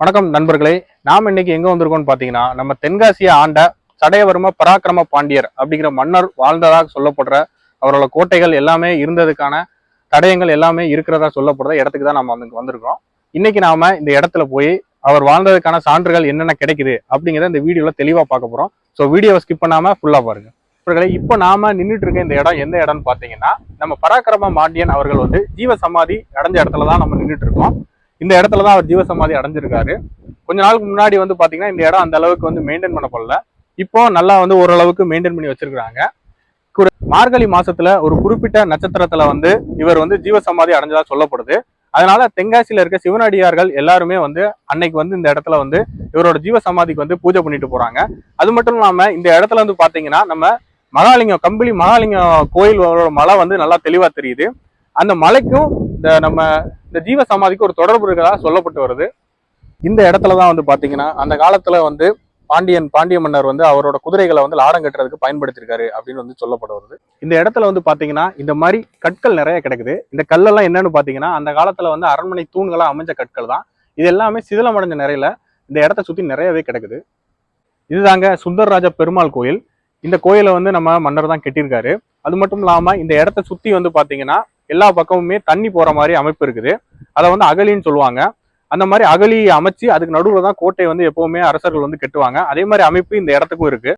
வணக்கம் நண்பர்களே நாம் இன்னைக்கு எங்க வந்திருக்கோம்னு பாத்தீங்கன்னா நம்ம தென்காசியை ஆண்ட சடையவர்ம பராக்கிரம பாண்டியர் அப்படிங்கிற மன்னர் வாழ்ந்ததாக சொல்லப்படுற அவரோட கோட்டைகள் எல்லாமே இருந்ததுக்கான தடயங்கள் எல்லாமே இருக்கிறதா சொல்லப்படுற இடத்துக்கு தான் நம்ம வந்து வந்திருக்கோம். இன்னைக்கு நாம இந்த இடத்துல போய் அவர் வாழ்ந்ததுக்கான சான்றுகள் என்னென்ன கிடைக்குது அப்படிங்கிறத இந்த வீடியோல தெளிவா பார்க்க போறோம். ஸோ வீடியோவை ஸ்கிப் பண்ணாம ஃபுல்லா பாருங்க. நண்பர்களே இப்போ நாம நின்றுட்டு இருக்க இந்த இடம் எந்த இடம்னு பாத்தீங்கன்னா நம்ம பராக்கிரம பாண்டியன் அவர்கள் வந்து ஜீவ சமாதி அடைஞ்ச இடத்துல தான் நம்ம நின்றுட்டு இருக்கோம். இந்த இடத்துல தான் அவர் ஜீவசமாதி அடைஞ்சிருக்காரு. கொஞ்ச நாளுக்கு முன்னாடி வந்து பாத்தீங்கன்னா இந்த இடம் அந்த அளவுக்கு வந்து மெயின்டைன் பண்ணப்படல. இப்போ நல்லா வந்து ஓரளவுக்கு மெயின்டைன் பண்ணி வச்சிருக்காங்க மார்கழி மாசத்துல ஒரு குறிப்பிட்ட நட்சத்திரத்துல வந்து இவர் வந்து ஜீவசமாதி அடைஞ்சதா சொல்லப்படுது. அதனால தென்காசியில இருக்க சிவனடியார்கள் எல்லாருமே வந்து அன்னைக்கு வந்து இந்த இடத்துல வந்து இவரோட ஜீவசமாதிக்கு வந்து பூஜை பண்ணிட்டு போறாங்க. அது மட்டும் இல்லாம இந்த இடத்துல வந்து பாத்தீங்கன்னா நம்ம மகாலிங்கம் கம்பளி மகாலிங்கம் கோயிலோட மலை வந்து நல்லா தெளிவா தெரியுது. அந்த மலைக்கும் இந்த நம்ம இந்த ஜீவ சமாதிக்கு ஒரு தொடர்பு இருக்கிறதா சொல்லப்பட்டு வருது. இந்த இடத்துல தான் வந்து பார்த்தீங்கன்னா அந்த காலத்தில் வந்து பாண்டியன் பாண்டிய மன்னர் வந்து அவரோட குதிரைகளை வந்து லாடம் கட்டுறதுக்கு பயன்படுத்தியிருக்காரு அப்படின்னு வந்து சொல்லப்பட்டு வருது. இந்த இடத்துல வந்து பாத்தீங்கன்னா இந்த மாதிரி கற்கள் நிறைய கிடைக்குது. இந்த கல்லெல்லாம் என்னன்னு பாத்தீங்கன்னா அந்த காலத்துல வந்து அரண்மனை தூண்களா அமைஞ்ச கற்கள் தான். இது எல்லாமே சிதிலமடைஞ்ச நிறையில இந்த இடத்த சுத்தி நிறையவே கிடக்குது. இதுதாங்க சுந்தரராஜ பெருமாள் கோயில். இந்த கோயிலை வந்து நம்ம மன்னர் தான் கெட்டியிருக்காரு. அது மட்டும் இல்லாம இந்த இடத்த சுத்தி வந்து பாத்தீங்கன்னா எல்லா பக்கமுமே தண்ணி போற மாதிரி அமைப்பு இருக்குது. அதை வந்து அகலின்னு சொல்லுவாங்க. அந்த மாதிரி அகலி அமைச்சு அதுக்கு நடுவில் தான் கோட்டை வந்து எப்பவுமே அரசர்கள் வந்து கெட்டுவாங்க. அதே மாதிரி அமைப்பு இந்த இடத்துக்கும் இருக்கு.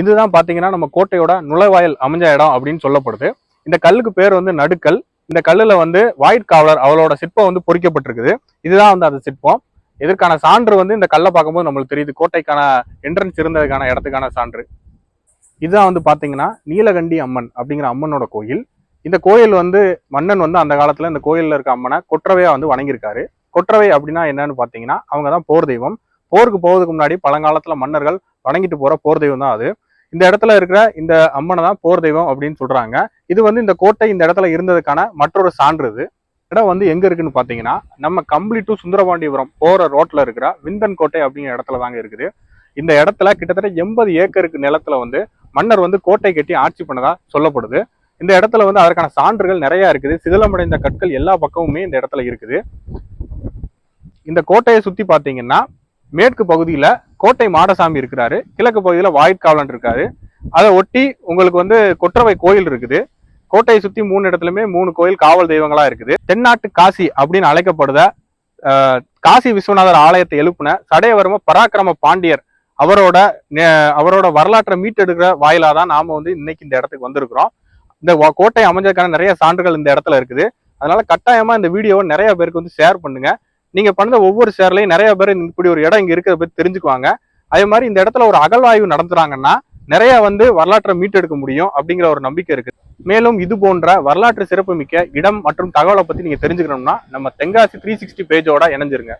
இதுதான் பாத்தீங்கன்னா நம்ம கோட்டையோட நுழைவாயில் அமைஞ்ச இடம் அப்படின்னு சொல்லப்படுது. இந்த கல்லுக்கு பேர் வந்து நடுக்கல். இந்த கல்லுல வந்து வாயிற்காவலர் அவளோட சிற்பம் வந்து பொறிக்கப்பட்டிருக்குது. இதுதான் வந்து அந்த சிற்பம். இதற்கான சான்று வந்து இந்த கல்லை பார்க்கும்போது நம்மளுக்கு தெரியுது. கோட்டைக்கான என்ட்ரன்ஸ் இருந்ததுக்கான இடத்துக்கான சான்று. இதுதான் வந்து பாத்தீங்கன்னா நீலகண்டி அம்மன் அப்படிங்கிற அம்மனோட கோயில். இந்த கோயில் வந்து மன்னன் வந்து அந்த காலத்துல இந்த கோயில்ல இருக்க அம்மனை கொற்றவையா வந்து வணங்கியிருக்காரு. கொற்றவை அப்படின்னா என்னன்னு பாத்தீங்கன்னா அவங்க தான் போர் தெய்வம். போருக்கு போவதுக்கு முன்னாடி பழங்காலத்துல மன்னர்கள் வணங்கிட்டு போற போர் தெய்வம் தான் அது. இந்த இடத்துல இருக்கிற இந்த அம்மனை தான் போர் தெய்வம் அப்படின்னு சொல்றாங்க. இது வந்து இந்த கோட்டை இந்த இடத்துல இருந்ததுக்கான மற்றொரு சான்று இது. இடம் வந்து எங்க இருக்குன்னு பாத்தீங்கன்னா நம்ம கம்பளி டு சுந்தரபாண்டிபுரம் போற ரோட்ல இருக்கிற விந்தன் கோட்டை அப்படிங்கிற இடத்துல தாங்க இருக்குது. இந்த இடத்துல கிட்டத்தட்ட எண்பது ஏக்கருக்கு நிலத்துல வந்து மன்னர் வந்து கோட்டை கட்டி ஆட்சி பண்ணதா சொல்லப்படுது. இந்த இடத்துல வந்து அதற்கான சான்றுகள் நிறைய இருக்குது. சிதிலமடைந்த கற்கள் எல்லா பக்கமுமே இந்த இடத்துல இருக்குது. இந்த கோட்டையை சுத்தி பாத்தீங்கன்னா மேற்கு பகுதியில கோட்டை மாடசாமி இருக்கிறாரு. கிழக்கு பகுதியில வாயிற்காவலன் இருக்காரு. அதை ஒட்டி உங்களுக்கு வந்து கொற்றவை கோயில் இருக்குது. கோட்டையை சுத்தி மூணு இடத்துலயுமே மூணு கோயில் காவல் தெய்வங்களா இருக்குது. தென்னாட்டு காசி அப்படின்னு அழைக்கப்படுத காசி விஸ்வநாதர் ஆலயத்தை எழுப்பின சடையவர்ம பராக்கிரம பாண்டியர் அவரோட நே- அவரோட வரலாற்றை மீட்டெடுக்கிற வாயிலாக தான் நாம வந்து இன்னைக்கு இந்த இடத்துக்கு வந்திருக்கிறோம். இந்த கோட்டை அமைஞ்சதுக்கான நிறைய சான்றுகள் இந்த இடத்துல இருக்குது. அதனால கட்டாயமா இந்த வீடியோவை நிறைய பேருக்கு வந்து ஷேர் பண்ணுங்க. நீங்க பண்ண ஒவ்வொரு ஷேர்லையும் நிறைய பேர் இப்படி ஒரு இடம் இங்க இருக்கிறத பத்தி தெரிஞ்சுக்குவாங்க. அதே மாதிரி இந்த இடத்துல ஒரு அகழ்வாய்வு நடத்துறாங்கன்னா நிறைய வந்து வரலாற்றை மீட்டெடுக்க முடியும் அப்படிங்கிற ஒரு நம்பிக்கை இருக்கு மேலும் இது போன்ற வரலாற்று சிறப்புமிக்க இடம் மற்றும் தகவலை பத்தி நீங்க தெரிஞ்சுக்கணும்னா நம்ம தென்காசி த்ரீ சிக்ஸ்டி பேஜோட இணைஞ்சிருங்க.